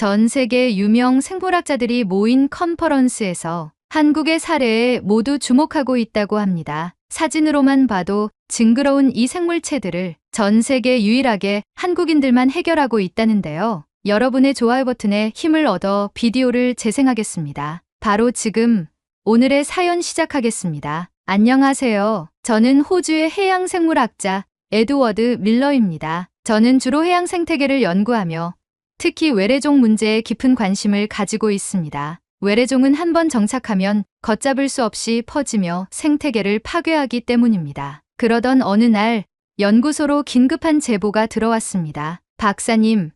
전 세계 유명 생물학자들이 모인 컨퍼런스에서 한국의 사례에 모두 주목하고 있다고 합니다. 사진으로만 봐도 징그러운 이 생물체들을 전 세계 유일하게 한국인들만 해결하고 있다는데요. 여러분의 좋아요 버튼에 힘을 얻어 비디오를 재생하겠습니다. 바로 지금 오늘의 사연 시작하겠습니다. 안녕하세요. 저는 호주의 해양 생물학자 에드워드 밀러입니다. 저는 주로 해양 생태계를 연구하며 특히 외래종 문제에 깊은 관심을 가지고 있습니다. 외래종은 한 번 정착하면 걷잡을 수 없이 퍼지며 생태계를 파괴하기 때문입니다. 그러던 어느 날 연구소로 긴급한 제보가 들어왔습니다. 박사님,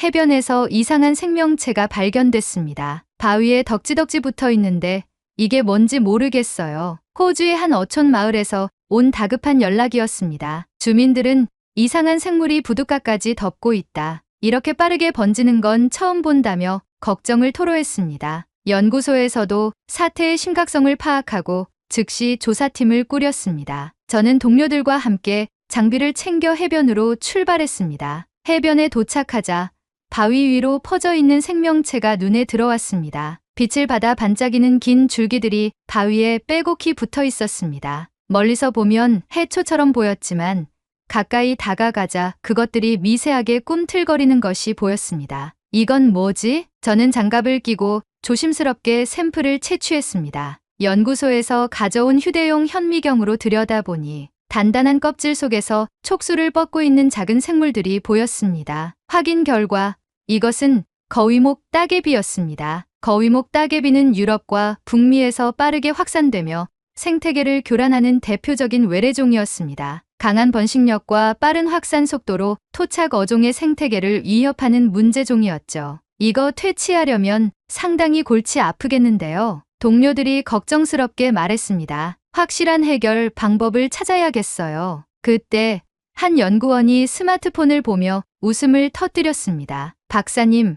해변에서 이상한 생명체가 발견됐습니다. 바위에 덕지덕지 붙어 있는데 이게 뭔지 모르겠어요. 호주의 한 어촌 마을에서 온 다급한 연락이었습니다. 주민들은 이상한 생물이 부둣가까지 덮고 있다. 이렇게 빠르게 번지는 건 처음 본다며 걱정을 토로했습니다. 연구소에서도 사태의 심각성을 파악하고 즉시 조사팀을 꾸렸습니다. 저는 동료들과 함께 장비를 챙겨 해변으로 출발했습니다. 해변에 도착하자 바위 위로 퍼져 있는 생명체가 눈에 들어왔습니다. 빛을 받아 반짝이는 긴 줄기들이 바위에 빼곡히 붙어 있었습니다. 멀리서 보면 해초처럼 보였지만 가까이 다가가자 그것들이 미세하게 꿈틀거리는 것이 보였습니다. 이건 뭐지? 저는 장갑을 끼고 조심스럽게 샘플을 채취했습니다. 연구소에서 가져온 휴대용 현미경으로 들여다보니 단단한 껍질 속에서 촉수를 뻗고 있는 작은 생물들이 보였습니다. 확인 결과 이것은 거위목 따개비였습니다. 거위목 따개비는 유럽과 북미에서 빠르게 확산되며 생태계를 교란하는 대표적인 외래종이었습니다. 강한 번식력과 빠른 확산 속도로 토착 어종의 생태계를 위협하는 문제종이었죠. 이거 퇴치하려면 상당히 골치 아프겠는데요. 동료들이 걱정스럽게 말했습니다. 확실한 해결 방법을 찾아야겠어요. 그때 한 연구원이 스마트폰을 보며 웃음을 터뜨렸습니다. 박사님,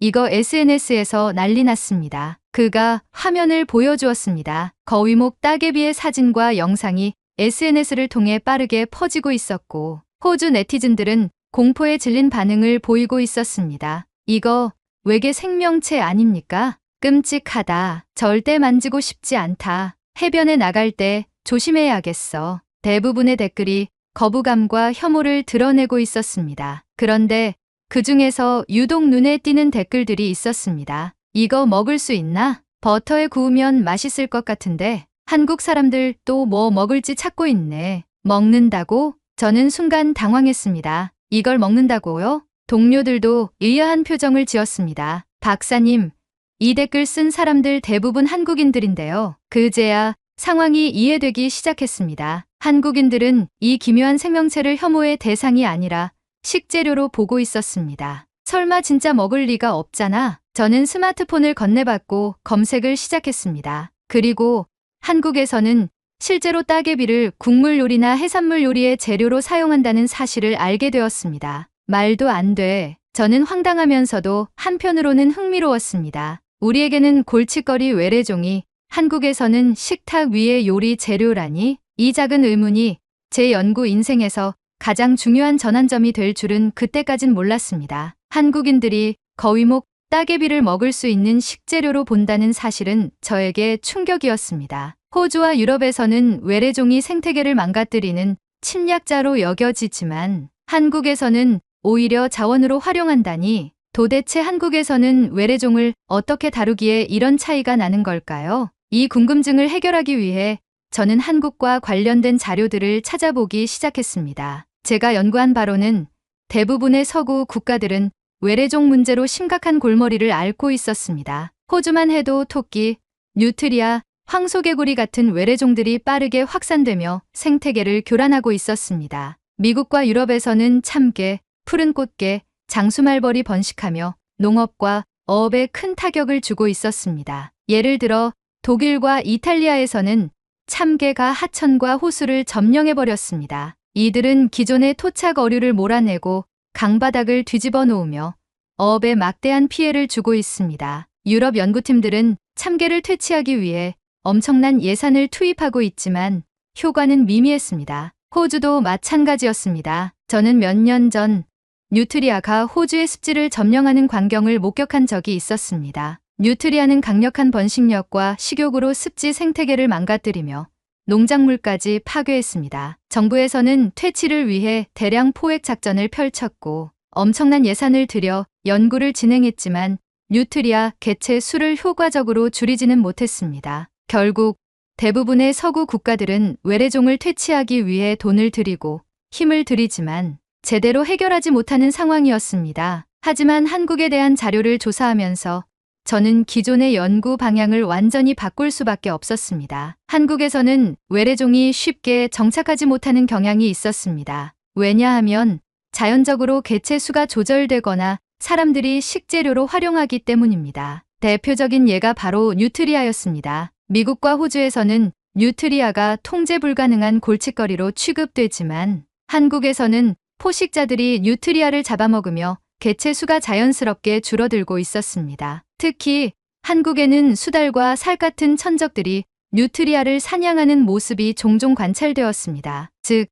이거 SNS에서 난리 났습니다. 그가 화면을 보여주었습니다. 거위목 따개비의 사진과 영상이 SNS를 통해 빠르게 퍼지고 있었고, 호주 네티즌들은 공포에 질린 반응을 보이고 있었습니다. 이거 외계 생명체 아닙니까? 끔찍하다. 절대 만지고 싶지 않다. 해변에 나갈 때 조심해야겠어. 대부분의 댓글이 거부감과 혐오를 드러내고 있었습니다. 그런데 그 중에서 유독 눈에 띄는 댓글들이 있었습니다. 이거 먹을 수 있나? 버터에 구우면 맛있을 것 같은데 한국 사람들 또 뭐 먹을지 찾고 있네. 먹는다고? 저는 순간 당황했습니다. 이걸 먹는다고요? 동료들도 의아한 표정을 지었습니다. 박사님, 이 댓글 쓴 사람들 대부분 한국인들인데요. 그제야 상황이 이해되기 시작했습니다. 한국인들은 이 기묘한 생명체를 혐오의 대상이 아니라 식재료로 보고 있었습니다. 설마 진짜 먹을 리가 없잖아. 저는 스마트폰을 건네받고 검색을 시작했습니다. 그리고 한국에서는 실제로 따개비를 국물 요리나 해산물 요리의 재료로 사용한다는 사실을 알게 되었습니다. 말도 안 돼. 저는 황당하면서도 한편으로는 흥미로웠습니다. 우리에게는 골칫거리 외래종이 한국에서는 식탁 위의 요리 재료라니? 이 작은 의문이 제 연구 인생에서 가장 중요한 전환점이 될 줄은 그때까진 몰랐습니다. 한국인들이 거위목 따개비를 먹을 수 있는 식재료로 본다는 사실은 저에게 충격이었습니다. 호주와 유럽에서는 외래종이 생태계를 망가뜨리는 침략자로 여겨지지만 한국에서는 오히려 자원으로 활용한다니 도대체 한국에서는 외래종을 어떻게 다루기에 이런 차이가 나는 걸까요? 이 궁금증을 해결하기 위해 저는 한국과 관련된 자료들을 찾아보기 시작했습니다. 제가 연구한 바로는 대부분의 서구 국가들은 외래종 문제로 심각한 골머리를 앓고 있었습니다. 호주만 해도 토끼, 뉴트리아, 황소개구리 같은 외래종들이 빠르게 확산되며 생태계를 교란하고 있었습니다. 미국과 유럽에서는 참개, 푸른 꽃게, 장수말벌이 번식하며 농업과 어업에 큰 타격을 주고 있었습니다. 예를 들어 독일과 이탈리아에서는 참개가 하천과 호수를 점령해버렸습니다. 이들은 기존의 토착 어류를 몰아내고 강바닥을 뒤집어 놓으며 어업에 막대한 피해를 주고 있습니다. 유럽 연구팀들은 참개를 퇴치하기 위해 엄청난 예산을 투입하고 있지만 효과는 미미했습니다. 호주도 마찬가지였습니다. 저는 몇 년 전 뉴트리아가 호주의 습지를 점령하는 광경을 목격한 적이 있었습니다. 뉴트리아는 강력한 번식력과 식욕으로 습지 생태계를 망가뜨리며 농작물까지 파괴했습니다. 정부에서는 퇴치를 위해 대량 포획 작전을 펼쳤고 엄청난 예산을 들여 연구를 진행했지만 뉴트리아 개체 수를 효과적으로 줄이지는 못했습니다. 결국 대부분의 서구 국가들은 외래종을 퇴치하기 위해 돈을 들이고 힘을 들이지만 제대로 해결하지 못하는 상황이었습니다. 하지만 한국에 대한 자료를 조사하면서 저는 기존의 연구 방향을 완전히 바꿀 수밖에 없었습니다. 한국에서는 외래종이 쉽게 정착하지 못하는 경향이 있었습니다. 왜냐하면 자연적으로 개체 수가 조절되거나 사람들이 식재료로 활용하기 때문입니다. 대표적인 예가 바로 뉴트리아였습니다. 미국과 호주에서는 뉴트리아가 통제 불가능한 골칫거리로 취급되지만 한국에서는 포식자들이 뉴트리아를 잡아먹으며 개체 수가 자연스럽게 줄어들고 있었습니다. 특히 한국에는 수달과 살 같은 천적들이 뉴트리아를 사냥하는 모습이 종종 관찰되었습니다. 즉,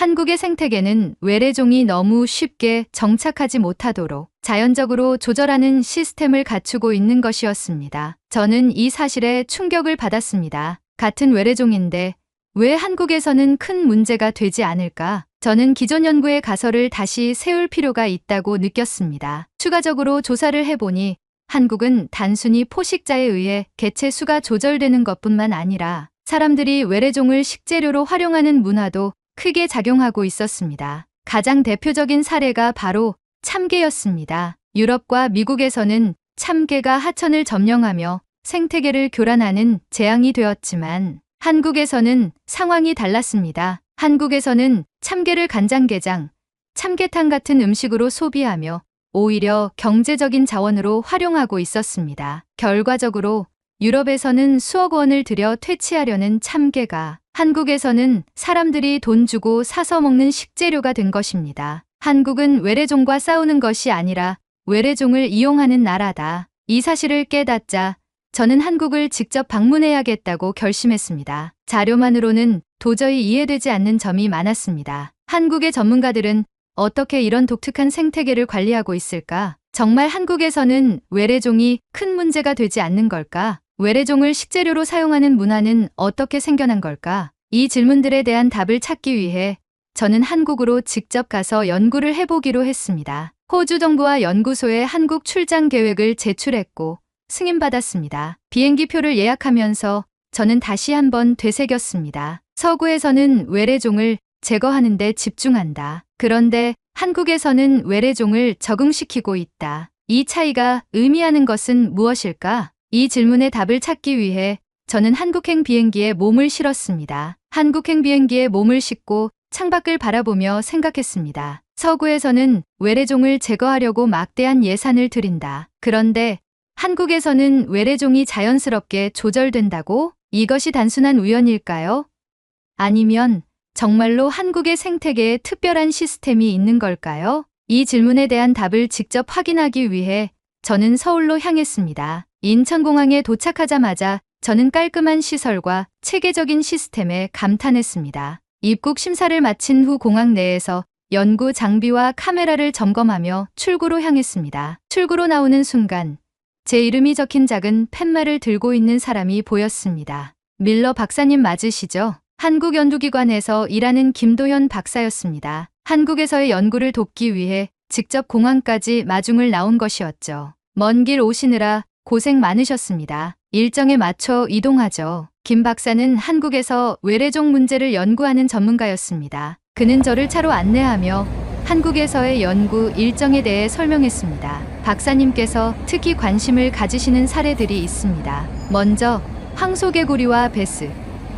한국의 생태계는 외래종이 너무 쉽게 정착하지 못하도록 자연적으로 조절하는 시스템을 갖추고 있는 것이었습니다. 저는 이 사실에 충격을 받았습니다. 같은 외래종인데 왜 한국에서는 큰 문제가 되지 않을까? 저는 기존 연구의 가설을 다시 세울 필요가 있다고 느꼈습니다. 추가적으로 조사를 해보니 한국은 단순히 포식자에 의해 개체 수가 조절되는 것뿐만 아니라 사람들이 외래종을 식재료로 활용하는 문화도 크게 작용하고 있었습니다. 가장 대표적인 사례가 바로 참개였습니다. 유럽과 미국에서는 참개가 하천을 점령하며 생태계를 교란하는 재앙이 되었지만 한국에서는 상황이 달랐습니다. 한국에서는 참개를 간장게장, 참개탕 같은 음식으로 소비하며 오히려 경제적인 자원으로 활용하고 있었습니다. 결과적으로 유럽에서는 수억 원을 들여 퇴치하려는 참개가 한국에서는 사람들이 돈 주고 사서 먹는 식재료가 된 것입니다. 한국은 외래종과 싸우는 것이 아니라 외래종을 이용하는 나라다. 이 사실을 깨닫자 저는 한국을 직접 방문해야겠다고 결심했습니다. 자료만으로는 도저히 이해되지 않는 점이 많았습니다. 한국의 전문가들은 어떻게 이런 독특한 생태계를 관리하고 있을까? 정말 한국에서는 외래종이 큰 문제가 되지 않는 걸까? 외래종을 식재료로 사용하는 문화는 어떻게 생겨난 걸까? 이 질문들에 대한 답을 찾기 위해 저는 한국으로 직접 가서 연구를 해보기로 했습니다. 호주 정부와 연구소에 한국 출장 계획을 제출했고 승인받았습니다. 비행기표를 예약하면서 저는 다시 한번 되새겼습니다. 서구에서는 외래종을 제거하는 데 집중한다. 그런데 한국에서는 외래종을 적응시키고 있다. 이 차이가 의미하는 것은 무엇일까? 이 질문에 답을 찾기 위해 저는 한국행 비행기에 몸을 실었습니다. 한국행 비행기에 몸을 싣고 창밖을 바라보며 생각했습니다. 서구에서는 외래종을 제거하려고 막대한 예산을 들인다. 그런데 한국에서는 외래종이 자연스럽게 조절된다고? 이것이 단순한 우연일까요? 아니면 정말로 한국의 생태계에 특별한 시스템이 있는 걸까요? 이 질문에 대한 답을 직접 확인하기 위해 저는 서울로 향했습니다. 인천공항에 도착하자마자 저는 깔끔한 시설과 체계적인 시스템에 감탄했습니다. 입국 심사를 마친 후 공항 내에서 연구 장비와 카메라를 점검하며 출구로 향했습니다. 출구로 나오는 순간 제 이름이 적힌 작은 팻말을 들고 있는 사람이 보였습니다. 밀러 박사님 맞으시죠? 한국연구기관에서 일하는 김도현 박사였습니다. 한국에서의 연구를 돕기 위해 직접 공항까지 마중을 나온 것이었죠. 먼 길 오시느라 고생 많으셨습니다. 일정에 맞춰 이동하죠. 김 박사는 한국에서 외래종 문제를 연구하는 전문가였습니다. 그는 저를 차로 안내하며 한국에서의 연구 일정에 대해 설명했습니다. 박사님께서 특히 관심을 가지시는 사례들이 있습니다. 먼저 황소개구리와 베스,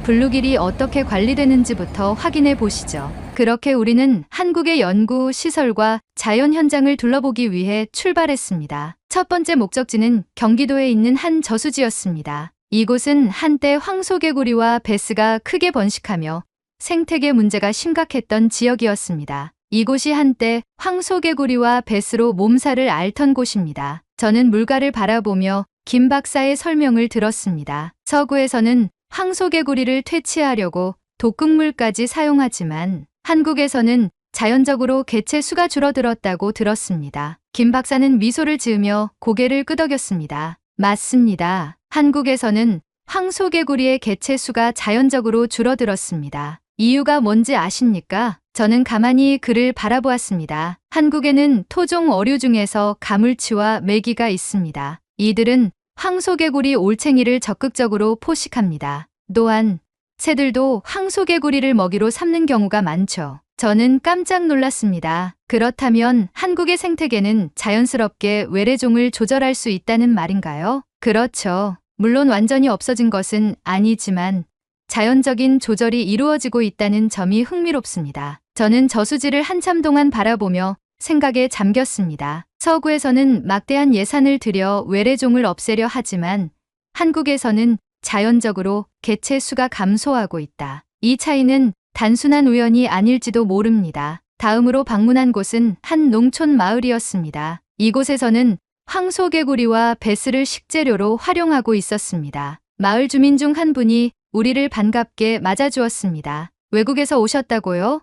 블루길이 어떻게 관리되는지부터 확인해 보시죠. 그렇게 우리는 한국의 연구 시설과 자연 현장을 둘러보기 위해 출발했습니다. 첫 번째 목적지는 경기도에 있는 한 저수지였습니다. 이곳은 한때 황소개구리와 베스가 크게 번식하며 생태계 문제가 심각했던 지역이었습니다. 이곳이 한때 황소개구리와 베스로 몸살을 앓던 곳입니다. 저는 물가를 바라보며 김 박사의 설명을 들었습니다. 서구에서는 황소개구리를 퇴치하려고 독극물까지 사용하지만 한국에서는 자연적으로 개체 수가 줄어들었다고 들었습니다. 김 박사는 미소를 지으며 고개를 끄덕였습니다. 맞습니다. 한국에서는 황소개구리의 개체 수가 자연적으로 줄어들었습니다. 이유가 뭔지 아십니까? 저는 가만히 그를 바라보았습니다. 한국에는 토종 어류 중에서 가물치와 메기가 있습니다. 이들은 황소개구리 올챙이를 적극적으로 포식합니다. 또한 새들도 황소개구리를 먹이로 삼는 경우가 많죠. 저는 깜짝 놀랐습니다. 그렇다면 한국의 생태계는 자연스럽게 외래종을 조절할 수 있다는 말인가요? 그렇죠. 물론 완전히 없어진 것은 아니지만 자연적인 조절이 이루어지고 있다는 점이 흥미롭습니다. 저는 저수지를 한참 동안 바라보며 생각에 잠겼습니다. 서구에서는 막대한 예산을 들여 외래종을 없애려 하지만 한국에서는 자연적으로 개체 수가 감소하고 있다. 이 차이는 단순한 우연이 아닐지도 모릅니다. 다음으로 방문한 곳은 한 농촌 마을이었습니다. 이곳에서는 황소개구리와 베스를 식재료로 활용하고 있었습니다. 마을 주민 중 한 분이 우리를 반갑게 맞아주었습니다. 외국에서 오셨다고요?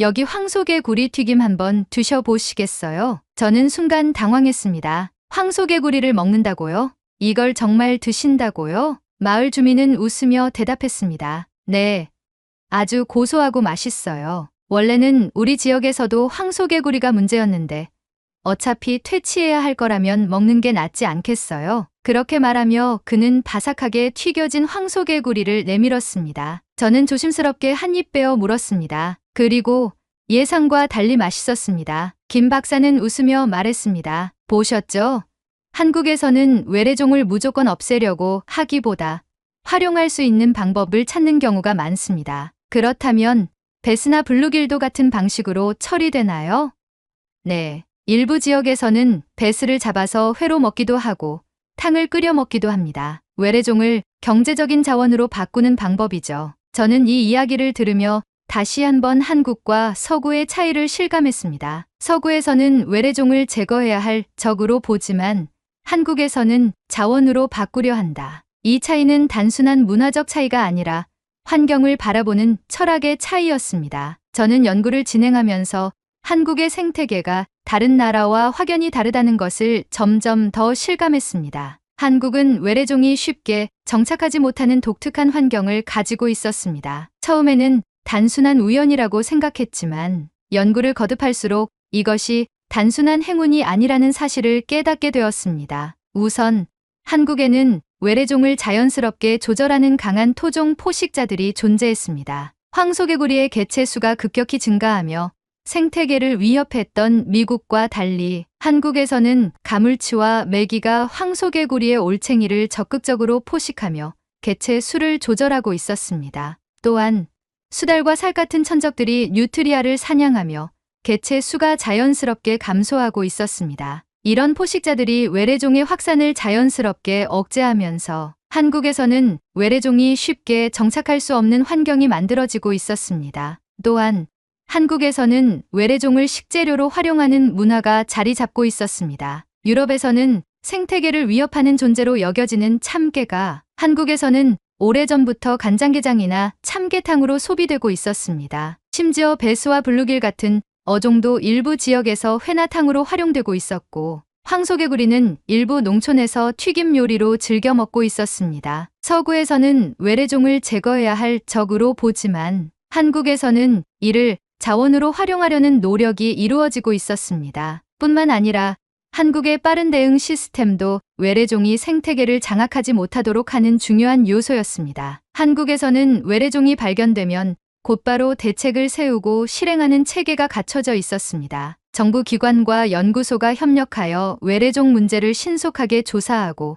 여기 황소개구리 튀김 한번 드셔보시겠어요? 저는 순간 당황했습니다. 황소개구리를 먹는다고요? 이걸 정말 드신다고요? 마을 주민은 웃으며 대답했습니다. 네. 아주 고소하고 맛있어요. 원래는 우리 지역에서도 황소개구리가 문제였는데 어차피 퇴치해야 할 거라면 먹는 게 낫지 않겠어요? 그렇게 말하며 그는 바삭하게 튀겨진 황소개구리를 내밀었습니다. 저는 조심스럽게 한 입 빼어 물었습니다. 그리고 예상과 달리 맛있었습니다. 김 박사는 웃으며 말했습니다. 보셨죠? 한국에서는 외래종을 무조건 없애려고 하기보다 활용할 수 있는 방법을 찾는 경우가 많습니다. 그렇다면 베스나 블루길도 같은 방식으로 처리되나요? 네. 일부 지역에서는 베스를 잡아서 회로 먹기도 하고 탕을 끓여 먹기도 합니다. 외래종을 경제적인 자원으로 바꾸는 방법이죠. 저는 이 이야기를 들으며 다시 한번 한국과 서구의 차이를 실감했습니다. 서구에서는 외래종을 제거해야 할 적으로 보지만 한국에서는 자원으로 바꾸려 한다. 이 차이는 단순한 문화적 차이가 아니라 환경을 바라보는 철학의 차이였습니다. 저는 연구를 진행하면서 한국의 생태계가 다른 나라와 확연히 다르다는 것을 점점 더 실감했습니다. 한국은 외래종이 쉽게 정착하지 못하는 독특한 환경을 가지고 있었습니다. 처음에는 단순한 우연이라고 생각했지만 연구를 거듭할수록 이것이 단순한 행운이 아니라는 사실을 깨닫게 되었습니다. 우선 한국에는 외래종을 자연스럽게 조절하는 강한 토종 포식자들이 존재했습니다. 황소개구리의 개체 수가 급격히 증가하며 생태계를 위협했던 미국과 달리 한국에서는 가물치와 메기가 황소개구리의 올챙이를 적극적으로 포식하며 개체 수를 조절하고 있었습니다. 또한 수달과 살 같은 천적들이 뉴트리아를 사냥하며 개체 수가 자연스럽게 감소하고 있었습니다. 이런 포식자들이 외래종의 확산을 자연스럽게 억제하면서 한국에서는 외래종이 쉽게 정착할 수 없는 환경이 만들어지고 있었습니다. 또한 한국에서는 외래종을 식재료로 활용하는 문화가 자리 잡고 있었습니다. 유럽에서는 생태계를 위협하는 존재로 여겨지는 참개가 한국에서는 오래전부터 간장게장이나 참게탕으로 소비되고 있었습니다. 심지어 배수와 블루길 같은 어종도 일부 지역에서 회나탕으로 활용되고 있었고 황소개구리는 일부 농촌에서 튀김 요리로 즐겨 먹고 있었습니다. 서구에서는 외래종을 제거해야 할 적으로 보지만 한국에서는 이를 자원으로 활용하려는 노력이 이루어지고 있었습니다. 뿐만 아니라 한국의 빠른 대응 시스템도 외래종이 생태계를 장악하지 못하도록 하는 중요한 요소였습니다. 한국에서는 외래종이 발견되면 곧바로 대책을 세우고 실행하는 체계가 갖춰져 있었습니다. 정부 기관과 연구소가 협력하여 외래종 문제를 신속하게 조사하고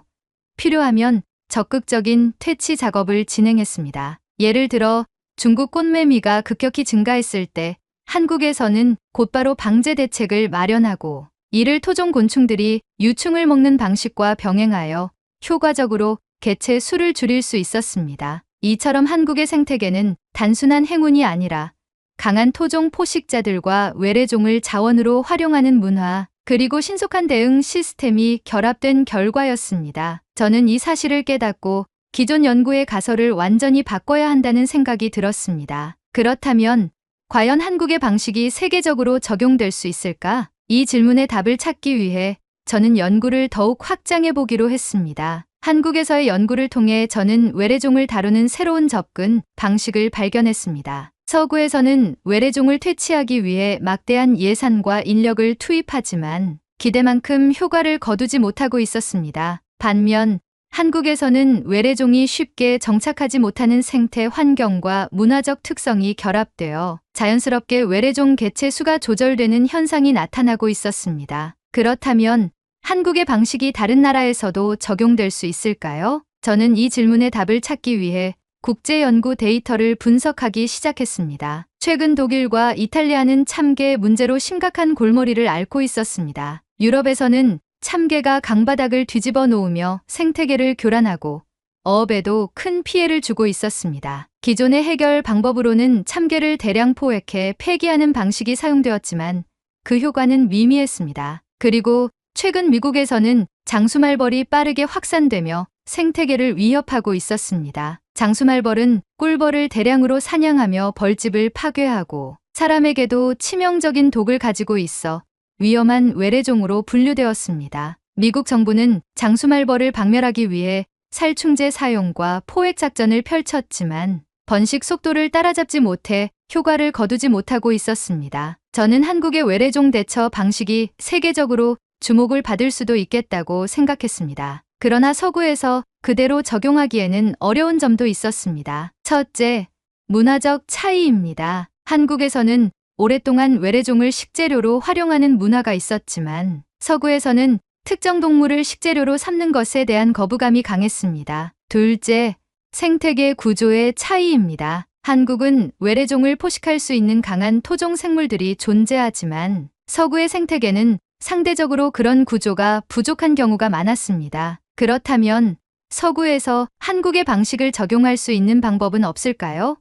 필요하면 적극적인 퇴치 작업을 진행했습니다. 예를 들어 중국 꽃매미가 급격히 증가했을 때 한국에서는 곧바로 방제 대책을 마련하고 이를 토종 곤충들이 유충을 먹는 방식과 병행하여 효과적으로 개체 수를 줄일 수 있었습니다. 이처럼 한국의 생태계는 단순한 행운이 아니라 강한 토종 포식자들과 외래종을 자원으로 활용하는 문화, 그리고 신속한 대응 시스템이 결합된 결과였습니다. 저는 이 사실을 깨닫고 기존 연구의 가설을 완전히 바꿔야 한다는 생각이 들었습니다. 그렇다면 과연 한국의 방식이 세계적으로 적용될 수 있을까? 이 질문의 답을 찾기 위해 저는 연구를 더욱 확장해 보기로 했습니다. 한국에서의 연구를 통해 저는 외래종을 다루는 새로운 접근, 방식을 발견했습니다. 서구에서는 외래종을 퇴치하기 위해 막대한 예산과 인력을 투입하지만 기대만큼 효과를 거두지 못하고 있었습니다. 반면 한국에서는 외래종이 쉽게 정착하지 못하는 생태 환경과 문화적 특성이 결합되어 자연스럽게 외래종 개체 수가 조절되는 현상이 나타나고 있었습니다. 그렇다면 한국의 방식이 다른 나라에서도 적용될 수 있을까요? 저는 이 질문의 답을 찾기 위해 국제 연구 데이터를 분석하기 시작했습니다. 최근 독일과 이탈리아는 참개 문제로 심각한 골머리를 앓고 있었습니다. 유럽에서는 참개가 강바닥을 뒤집어 놓으며 생태계를 교란하고 어업에도 큰 피해를 주고 있었습니다. 기존의 해결 방법으로는 참개를 대량 포획해 폐기하는 방식이 사용되었지만 그 효과는 미미했습니다. 그리고 최근 미국에서는 장수말벌이 빠르게 확산되며 생태계를 위협하고 있었습니다. 장수말벌은 꿀벌을 대량으로 사냥하며 벌집을 파괴하고 사람에게도 치명적인 독을 가지고 있어 위험한 외래종으로 분류되었습니다. 미국 정부는 장수말벌을 박멸하기 위해 살충제 사용과 포획 작전을 펼쳤지만 번식 속도를 따라잡지 못해 효과를 거두지 못하고 있었습니다. 저는 한국의 외래종 대처 방식이 세계적으로 주목을 받을 수도 있겠다고 생각했습니다. 그러나 서구에서 그대로 적용하기에는 어려운 점도 있었습니다. 첫째, 문화적 차이입니다. 한국에서는 오랫동안 외래종을 식재료로 활용하는 문화가 있었지만 서구에서는 특정 동물을 식재료로 삼는 것에 대한 거부감이 강했습니다. 둘째, 생태계 구조의 차이입니다. 한국은 외래종을 포식할 수 있는 강한 토종 생물들이 존재하지만 서구의 생태계는 상대적으로 그런 구조가 부족한 경우가 많았습니다. 그렇다면 서구에서 한국의 방식을 적용할 수 있는 방법은 없을까요?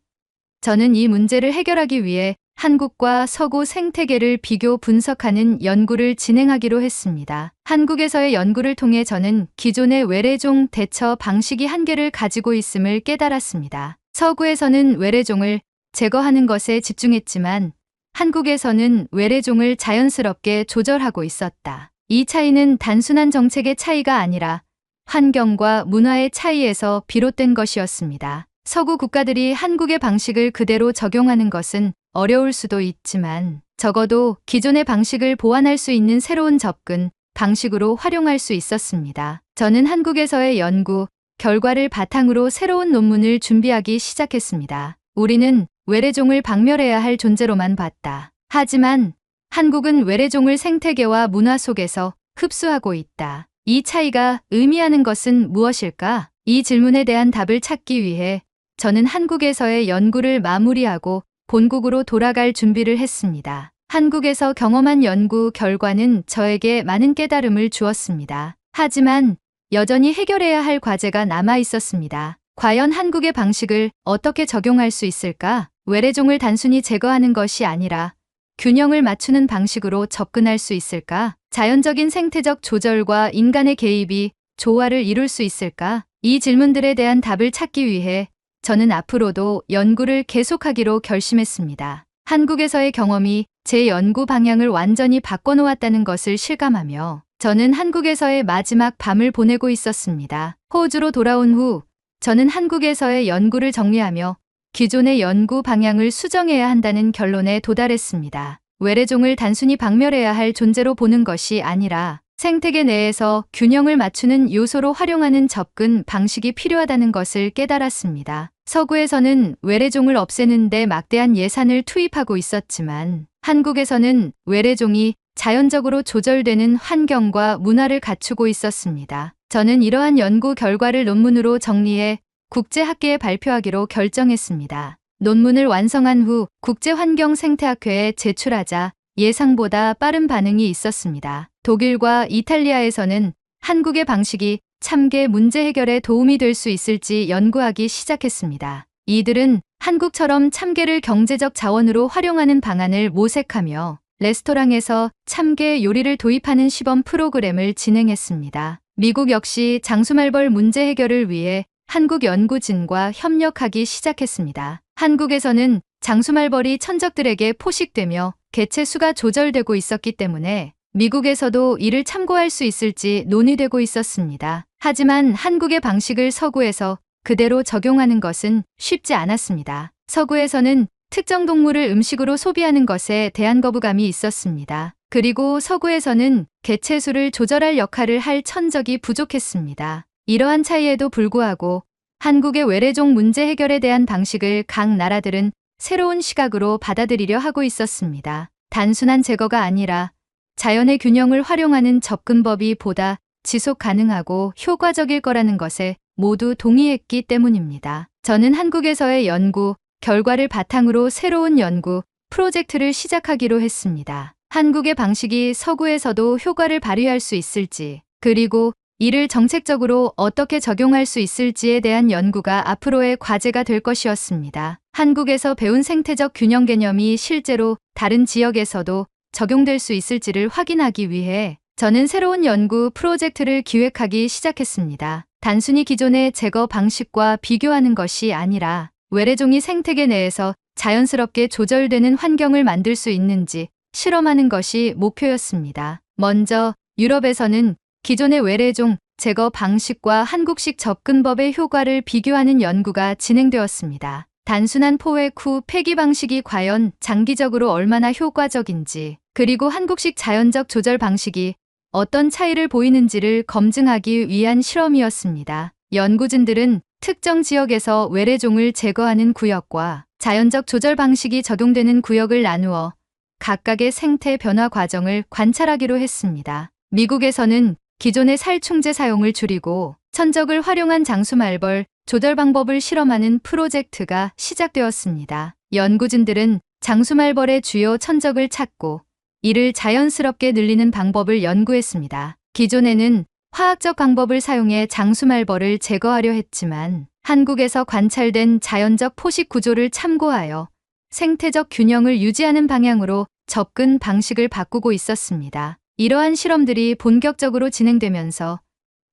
저는 이 문제를 해결하기 위해 한국과 서구 생태계를 비교 분석하는 연구를 진행하기로 했습니다. 한국에서의 연구를 통해 저는 기존의 외래종 대처 방식이 한계를 가지고 있음을 깨달았습니다. 서구에서는 외래종을 제거하는 것에 집중했지만 한국에서는 외래종을 자연스럽게 조절하고 있었다. 이 차이는 단순한 정책의 차이가 아니라 환경과 문화의 차이에서 비롯된 것이었습니다. 서구 국가들이 한국의 방식을 그대로 적용하는 것은 어려울 수도 있지만 적어도 기존의 방식을 보완할 수 있는 새로운 접근, 방식으로 활용할 수 있었습니다. 저는 한국에서의 연구, 결과를 바탕으로 새로운 논문을 준비하기 시작했습니다. 우리는 외래종을 박멸해야 할 존재로만 봤다. 하지만 한국은 외래종을 생태계와 문화 속에서 흡수하고 있다. 이 차이가 의미하는 것은 무엇일까? 이 질문에 대한 답을 찾기 위해 저는 한국에서의 연구를 마무리하고 본국으로 돌아갈 준비를 했습니다. 한국에서 경험한 연구 결과는 저에게 많은 깨달음을 주었습니다. 하지만 여전히 해결해야 할 과제가 남아 있었습니다. 과연 한국의 방식을 어떻게 적용할 수 있을까? 외래종을 단순히 제거하는 것이 아니라 균형을 맞추는 방식으로 접근할 수 있을까? 자연적인 생태적 조절과 인간의 개입이 조화를 이룰 수 있을까? 이 질문들에 대한 답을 찾기 위해 저는 앞으로도 연구를 계속하기로 결심했습니다. 한국에서의 경험이 제 연구 방향을 완전히 바꿔놓았다는 것을 실감하며 저는 한국에서의 마지막 밤을 보내고 있었습니다. 호주로 돌아온 후 저는 한국에서의 연구를 정리하며 기존의 연구 방향을 수정해야 한다는 결론에 도달했습니다. 외래종을 단순히 박멸해야 할 존재로 보는 것이 아니라 생태계 내에서 균형을 맞추는 요소로 활용하는 접근 방식이 필요하다는 것을 깨달았습니다. 서구에서는 외래종을 없애는데 막대한 예산을 투입하고 있었지만 한국에서는 외래종이 자연적으로 조절되는 환경과 문화를 갖추고 있었습니다. 저는 이러한 연구 결과를 논문으로 정리해 국제학계에 발표하기로 결정했습니다. 논문을 완성한 후 국제환경생태학회에 제출하자 예상보다 빠른 반응이 있었습니다. 독일과 이탈리아에서는 한국의 방식이 참개 문제 해결에 도움이 될 수 있을지 연구하기 시작했습니다. 이들은 한국처럼 참개를 경제적 자원으로 활용하는 방안을 모색하며 레스토랑에서 참개 요리를 도입하는 시범 프로그램을 진행했습니다. 미국 역시 장수말벌 문제 해결을 위해 한국 연구진과 협력하기 시작했습니다. 한국에서는 장수말벌이 천적들에게 포식되며 개체 수가 조절되고 있었기 때문에 미국에서도 이를 참고할 수 있을지 논의되고 있었습니다. 하지만 한국의 방식을 서구에서 그대로 적용하는 것은 쉽지 않았습니다. 서구에서는 특정 동물을 음식으로 소비하는 것에 대한 거부감이 있었습니다. 그리고 서구에서는 개체 수를 조절할 역할을 할 천적이 부족했습니다. 이러한 차이에도 불구하고 한국의 외래종 문제 해결에 대한 방식을 각 나라들은 새로운 시각으로 받아들이려 하고 있었습니다. 단순한 제거가 아니라 자연의 균형을 활용하는 접근법이 보다 지속 가능하고 효과적일 거라는 것에 모두 동의했기 때문입니다. 저는 한국에서의 연구, 결과를 바탕으로 새로운 연구, 프로젝트를 시작하기로 했습니다. 한국의 방식이 서구에서도 효과를 발휘할 수 있을지, 그리고 이를 정책적으로 어떻게 적용할 수 있을지에 대한 연구가 앞으로의 과제가 될 것이었습니다. 한국에서 배운 생태적 균형 개념이 실제로 다른 지역에서도 적용될 수 있을지를 확인하기 위해 저는 새로운 연구 프로젝트를 기획하기 시작했습니다. 단순히 기존의 제거 방식과 비교하는 것이 아니라 외래종이 생태계 내에서 자연스럽게 조절되는 환경을 만들 수 있는지 실험하는 것이 목표였습니다. 먼저 유럽에서는 기존의 외래종 제거 방식과 한국식 접근법의 효과를 비교하는 연구가 진행되었습니다. 단순한 포획 후 폐기 방식이 과연 장기적으로 얼마나 효과적인지, 그리고 한국식 자연적 조절 방식이 어떤 차이를 보이는지를 검증하기 위한 실험이었습니다. 연구진들은 특정 지역에서 외래종을 제거하는 구역과 자연적 조절 방식이 적용되는 구역을 나누어 각각의 생태 변화 과정을 관찰하기로 했습니다. 미국에서는 기존의 살충제 사용을 줄이고 천적을 활용한 장수 말벌 조절 방법을 실험하는 프로젝트가 시작되었습니다. 연구진들은 장수 말벌의 주요 천적을 찾고 이를 자연스럽게 늘리는 방법을 연구했습니다. 기존에는 화학적 방법을 사용해 장수 말벌을 제거하려 했지만 한국에서 관찰된 자연적 포식 구조를 참고하여 생태적 균형을 유지하는 방향으로 접근 방식을 바꾸고 있었습니다. 이러한 실험들이 본격적으로 진행되면서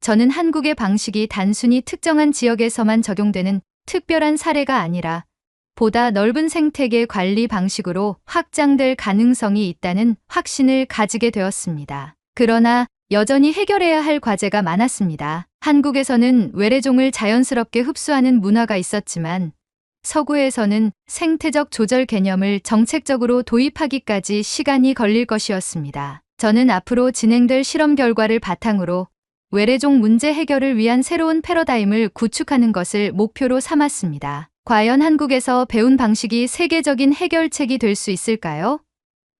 저는 한국의 방식이 단순히 특정한 지역에서만 적용되는 특별한 사례가 아니라 보다 넓은 생태계 관리 방식으로 확장될 가능성이 있다는 확신을 가지게 되었습니다. 그러나 여전히 해결해야 할 과제가 많았습니다. 한국에서는 외래종을 자연스럽게 흡수하는 문화가 있었지만 서구에서는 생태적 조절 개념을 정책적으로 도입하기까지 시간이 걸릴 것이었습니다. 저는 앞으로 진행될 실험 결과를 바탕으로 외래종 문제 해결을 위한 새로운 패러다임을 구축하는 것을 목표로 삼았습니다. 과연 한국에서 배운 방식이 세계적인 해결책이 될 수 있을까요?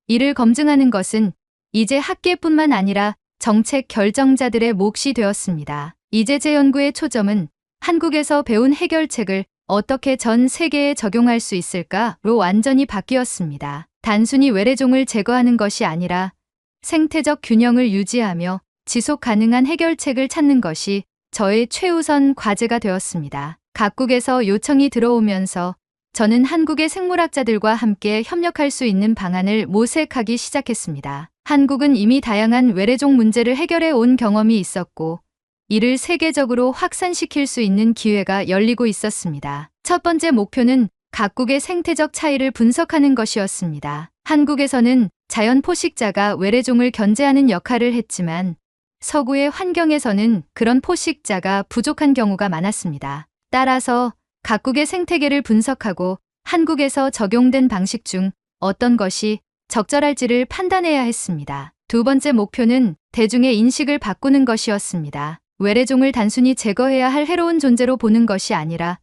이를 검증하는 것은 이제 학계뿐만 아니라 정책 결정자들의 몫이 되었습니다. 이제 제 연구의 초점은 한국에서 배운 해결책을 어떻게 전 세계에 적용할 수 있을까로 완전히 바뀌었습니다. 단순히 외래종을 제거하는 것이 아니라 생태적 균형을 유지하며 지속 가능한 해결책을 찾는 것이 저의 최우선 과제가 되었습니다. 각국에서 요청이 들어오면서 저는 한국의 생물학자들과 함께 협력할 수 있는 방안을 모색하기 시작했습니다. 한국은 이미 다양한 외래종 문제를 해결해 온 경험이 있었고 이를 세계적으로 확산시킬 수 있는 기회가 열리고 있었습니다. 첫 번째 목표는 각국의 생태적 차이를 분석하는 것이었습니다. 한국에서는 자연 포식자가 외래종을 견제하는 역할을 했지만 서구의 환경에서는 그런 포식자가 부족한 경우가 많았습니다. 따라서 각국의 생태계를 분석하고 한국에서 적용된 방식 중 어떤 것이 적절할지를 판단해야 했습니다. 두 번째 목표는 대중의 인식을 바꾸는 것이었습니다. 외래종을 단순히 제거해야 할 해로운 존재로 보는 것이 아니라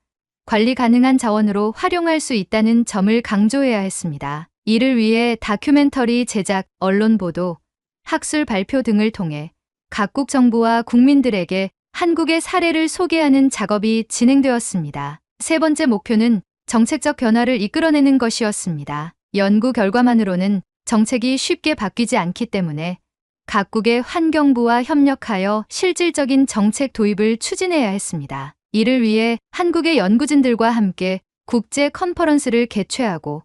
관리 가능한 자원으로 활용할 수 있다는 점을 강조해야 했습니다. 이를 위해 다큐멘터리 제작, 언론 보도, 학술 발표 등을 통해 각국 정부와 국민들에게 한국의 사례를 소개하는 작업이 진행되었습니다. 세 번째 목표는 정책적 변화를 이끌어내는 것이었습니다. 연구 결과만으로는 정책이 쉽게 바뀌지 않기 때문에 각국의 환경부와 협력하여 실질적인 정책 도입을 추진해야 했습니다. 이를 위해 한국의 연구진들과 함께 국제 컨퍼런스를 개최하고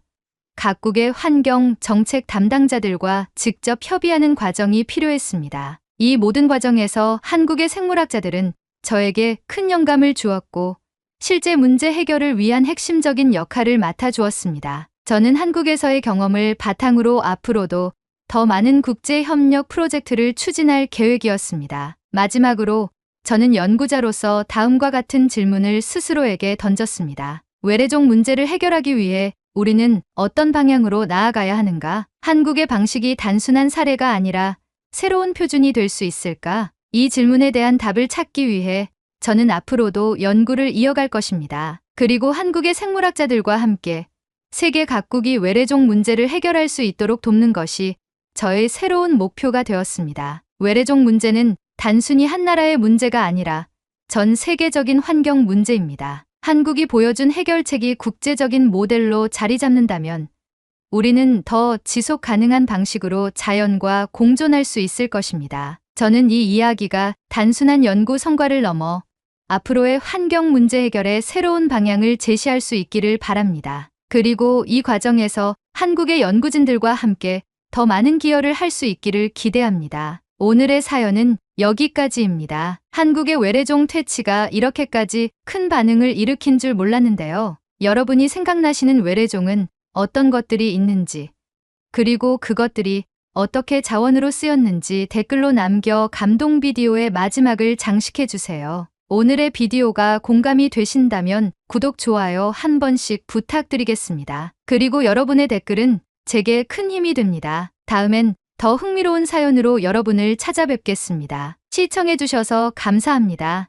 각국의 환경 정책 담당자들과 직접 협의하는 과정이 필요했습니다. 이 모든 과정에서 한국의 생물학자들은 저에게 큰 영감을 주었고 실제 문제 해결을 위한 핵심적인 역할을 맡아주었습니다. 저는 한국에서의 경험을 바탕으로 앞으로도 더 많은 국제 협력 프로젝트를 추진할 계획이었습니다. 마지막으로 저는 연구자로서 다음과 같은 질문을 스스로에게 던졌습니다. 외래종 문제를 해결하기 위해 우리는 어떤 방향으로 나아가야 하는가? 한국의 방식이 단순한 사례가 아니라 새로운 표준이 될 수 있을까? 이 질문에 대한 답을 찾기 위해 저는 앞으로도 연구를 이어갈 것입니다. 그리고 한국의 생물학자들과 함께 세계 각국이 외래종 문제를 해결할 수 있도록 돕는 것이 저의 새로운 목표가 되었습니다. 외래종 문제는 단순히 한 나라의 문제가 아니라 전 세계적인 환경 문제입니다. 한국이 보여준 해결책이 국제적인 모델로 자리 잡는다면 우리는 더 지속 가능한 방식으로 자연과 공존할 수 있을 것입니다. 저는 이 이야기가 단순한 연구 성과를 넘어 앞으로의 환경 문제 해결의 새로운 방향을 제시할 수 있기를 바랍니다. 그리고 이 과정에서 한국의 연구진들과 함께 더 많은 기여를 할 수 있기를 기대합니다. 오늘의 사연은 여기까지입니다. 한국의 외래종 퇴치가 이렇게까지 큰 반응을 일으킨 줄 몰랐는데요. 여러분이 생각나시는 외래종은 어떤 것들이 있는지, 그리고 그것들이 어떻게 자원으로 쓰였는지 댓글로 남겨 감동 비디오의 마지막을 장식해 주세요. 오늘의 비디오가 공감이 되신다면 구독, 좋아요 한 번씩 부탁드리겠습니다. 그리고 여러분의 댓글은 제게 큰 힘이 됩니다. 다음엔 더 흥미로운 사연으로 여러분을 찾아뵙겠습니다. 시청해주셔서 감사합니다.